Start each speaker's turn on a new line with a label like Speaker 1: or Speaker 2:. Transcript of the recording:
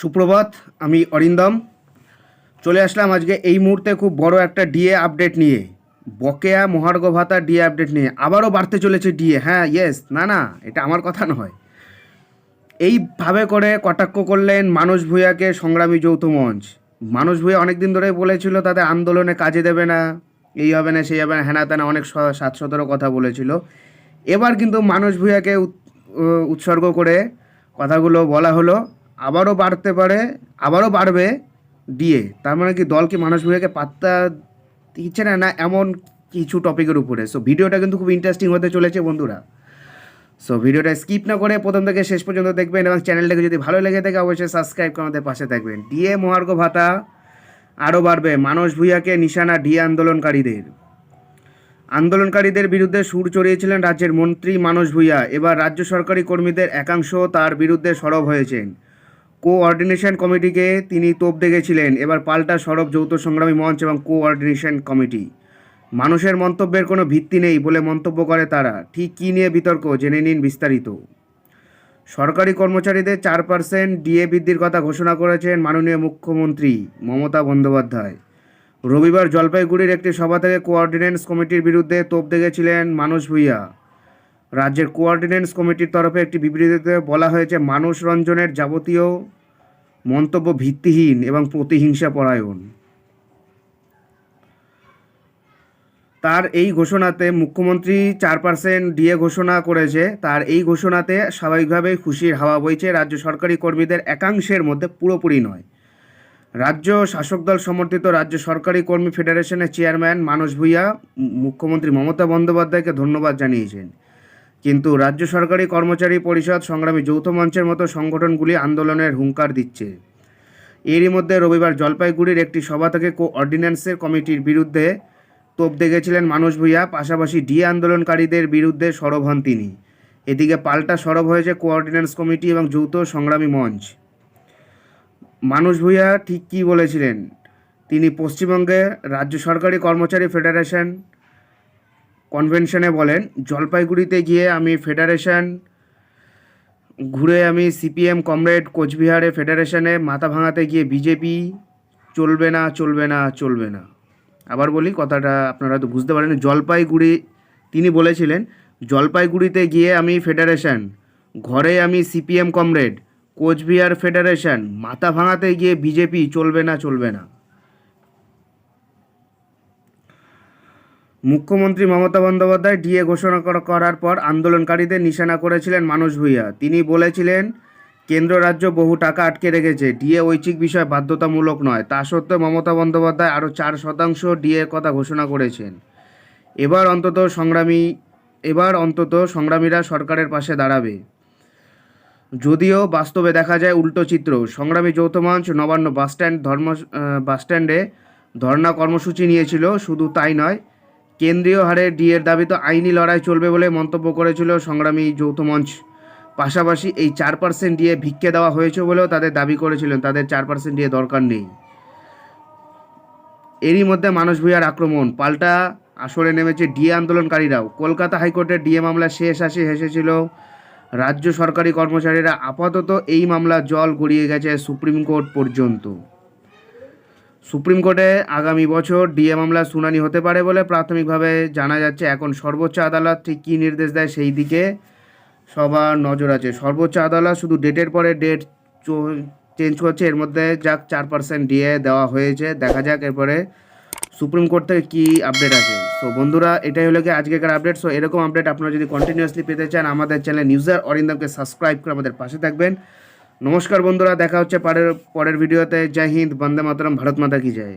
Speaker 1: সুপ্রভাত, আমি অরিন্দম। চলে আসলাম আজকে এই মুহূর্তে খুব বড় একটা ডিএ আপডেট নিয়ে। বকেয়া মহার্ঘ ভাতা ডিএ আপডেট নিয়ে। আবারও বাড়তে চলেছে ডিএ হ্যাঁ ইয়েস না না, এটা আমার কথা নয়। এইভাবে করে কটাক্ষ করলেন মানস ভূঁইয়াকে সংগ্রামী যৌথ মঞ্চ। মানস ভূঁইয়া অনেকদিন ধরেই বলেছিল, তাদের আন্দোলনে কাজে দেবে না। এই হবে না, সেই হবে না। হ্যানা তেনা অনেক সাত কথা বলেছিল। এবার কিন্তু মানস ভূঁইয়াকে উৎ- উৎসর্গ করে কথাগুলো বলা হলো। আবারও বাড়তে পারে, আবারও বাড়বে ডিএ। তার মানে কি দল কি মানস ভূঁইয়াকে পাত্তা দিচ্ছে না না এমন কিছু টপিকের উপরে? সো ভিডিওটা কিন্তু খুব ইন্টারেস্টিং হতে চলেছে বন্ধুরা। সো ভিডিওটা স্কিপ না করে প্রথম থেকে শেষ পর্যন্ত দেখবেন এবং চ্যানেলটাকে যদি ভালো লেগে থাকে, অবশ্যই সাবস্ক্রাইব করে আমাদের পাশে থাকবেন। ডিএ, মহার্ঘ ভাতা আরও বাড়বে। মানস ভূঁইয়াকে নিশানা ডিএ আন্দোলনকারীদের। আন্দোলনকারীদের বিরুদ্ধে সুর চড়িয়েছিলেন রাজ্যের মন্ত্রী মানস ভূঁইয়া। এবার রাজ্য সরকারি কর্মীদের একাংশ তার বিরুদ্ধে সরব হয়েছেন। কোঅর্ডিনেশন কমিটিকে তিনি তোপ দেখেছিলেন এবার পাল্টা সরব যৌথ সংগ্রামী মঞ্চ এবং কোঅর্ডিনেশন কমিটি। মানুষের মন্তব্যের কোনো ভিত্তি নেই বলে মন্তব্য করে তারা। ঠিক কী নিয়ে বিতর্ক, জেনে নিন বিস্তারিত। সরকারি কর্মচারীদের চার পার্সেন্ট ডিএ বৃদ্ধির কথা ঘোষণা করেছেন মাননীয় মুখ্যমন্ত্রী মমতা বন্দ্যোপাধ্যায়। রবিবার জলপাইগুড়ির একটি সভা থেকে কোঅর্ডিনেন্স কমিটির বিরুদ্ধে তোপ দেখেছিলেন মানস ভূঁইয়া। রাজ্যের কোঅর্ডিনেন্স কমিটির তরফে একটি বিবৃতিতে বলা হয়েছে, মানুষ রঞ্জনের যাবতীয় মন্তব্য ভিত্তিহীন এবং প্রতিহিংসা পরায়ণ। তার এই ঘোষণাতে মুখ্যমন্ত্রী চার পার্সেন্ট ডিএ ঘোষণা করেছে, তার এই ঘোষণাতে স্বাভাবিকভাবেই খুশির হাওয়া বইছে, রাজ্য সরকারি কর্মীদের একাংশের মধ্যে পুরোপুরি নয়। রাজ্য শাসক দল সমর্থিত রাজ্য সরকারি কর্মী ফেডারেশনের চেয়ারম্যান মানস ভূঁইয়া, মুখ্যমন্ত্রী মমতা বন্দ্যোপাধ্যায়কে ধন্যবাদ জানিয়েছেন। কিন্তু রাজ্য সরকারি কর্মচারী পরিষদ সংগ্রামী যৌথ মঞ্চের মতো সংগঠনগুলি আন্দোলনের হুঙ্কার দিচ্ছে। এরই মধ্যে রবিবার জলপাইগুড়ির একটি সভা থেকে কোঅর্ডিন্যান্সের কমিটির বিরুদ্ধে তোপ দেখেছিলেন মানুষ ভূঁইয়া, পাশাপাশি ডি আন্দোলনকারীদের বিরুদ্ধে সরব হন তিনি। এদিকে পাল্টা সরব হয়েছে কোঅর্ডিন্যান্স কমিটি এবং যৌথ সংগ্রামী মঞ্চ। মানুষ ভূঁইয়া ঠিক কী বলেছিলেন? তিনি পশ্চিমবঙ্গে রাজ্য সরকারি কর্মচারী ফেডারেশন কনভেনশনে বলেন, জলপাইগুড়িতে গিয়ে আমি ফেডারেশন ঘুরে আমি সিপিএম কমরেড কোচবিহারে ফেডারেশনে মাথা ভাঙাতে গিয়ে বিজেপি চলবে না চলবে না চলবে না। আবার বলি, কথাটা আপনারা তো বুঝতে পারেন, জলপাইগুড়ি, তিনি বলেছিলেন, জলপাইগুড়িতে গিয়ে আমি ফেডারেশন ঘরে আমি সিপিএম কমরেড কোচবিহার ফেডারেশন মাথা ভাঙাতে গিয়ে বিজেপি চলবে না চলবে না। মুখ্যমন্ত্রী মমতা বন্দ্যোপাধ্যায় ডিএ ঘোষণা করার পর আন্দোলনকারীদের নিশানা করেছিলেন মানুষ ভূঁইয়া। তিনি বলেছিলেন, কেন্দ্র রাজ্য বহু টাকা আটকে রেখেছে। ডিএ ঐচ্ছিক বিষয় বাধ্যতামূলক নয়। তা সত্ত্বেও মমতা বন্দ্যোপাধ্যায় আরও চার শতাংশ ডিএর কথা ঘোষণা করেছেন। এবার অন্তত সংগ্রামী, এবার অন্তত সংগ্রামীরা সরকারের পাশে দাঁড়াবে। যদিও বাস্তবে দেখা যায় উল্টো চিত্র। সংগ্রামী যৌথ মঞ্চ নবান্ন বাসস্ট্যান্ড ধর্ম বাসস্ট্যান্ডে ধর্ণা কর্মসূচি নিয়েছিল। শুধু তাই নয় কেন্দ্রীয় হারে ডিএর দাবিতে আইনি লড়াই চলবে বলে মন্তব্য করেছিল সংগ্রামী যৌথ মঞ্চ। পাশাপাশি এই চার পার্সেন্ট ডিএ ভিক্ষে দেওয়া হয়েছে বলেও তাদের দাবি করেছিলেন, তাদের চার পার্সেন্ট ডিএ দরকার নেই। এরই মধ্যে মানস ভূঁইয়ার আক্রমণ, পাল্টা আসরে নেমেছে ডিএ আন্দোলনকারীরাও। কলকাতা হাইকোর্টের ডিএ মামলা শেষ আসে হেসেছিল রাজ্য সরকারি কর্মচারীরা। আপাতত এই মামলা জল গড়িয়ে গেছে সুপ্রিম কোর্ট পর্যন্ত। সুপ্রিম কোর্টে আগামী বছর ডিএ মামলা শুনানি হতে পারে বলে প্রাথমিকভাবে জানা যাচ্ছে। এখন সর্বোচ্চ আদালত ঠিক কী নির্দেশ দেয় সেই দিকে সবার নজর আছে। সর্বোচ্চ আদালত শুধু ডেটের পরে ডেট চেঞ্জ করছে, এর মধ্যে যাক চার পার্সেন্ট ডিএ দেওয়া হয়েছে, দেখা যাক এরপরে সুপ্রিম কোর্ট থেকে কী আপডেট আছে সো বন্ধুরা, এটাই হলো কি আজকেকার আপডেট। সো এরকম আপডেট আপনারা যদি কন্টিনিউয়াসলি পেতে চান, আমাদের চ্যানেল নিউজার অরিন্দমকে সাবস্ক্রাইব করে আমাদের পাশে থাকবেন। নমস্কার বন্ধুরা, দেখা হচ্ছে পরের পরের ভিডিওতে। জয় হিন্দ, বন্দে মাতরম, ভারত মাতা কি জয়।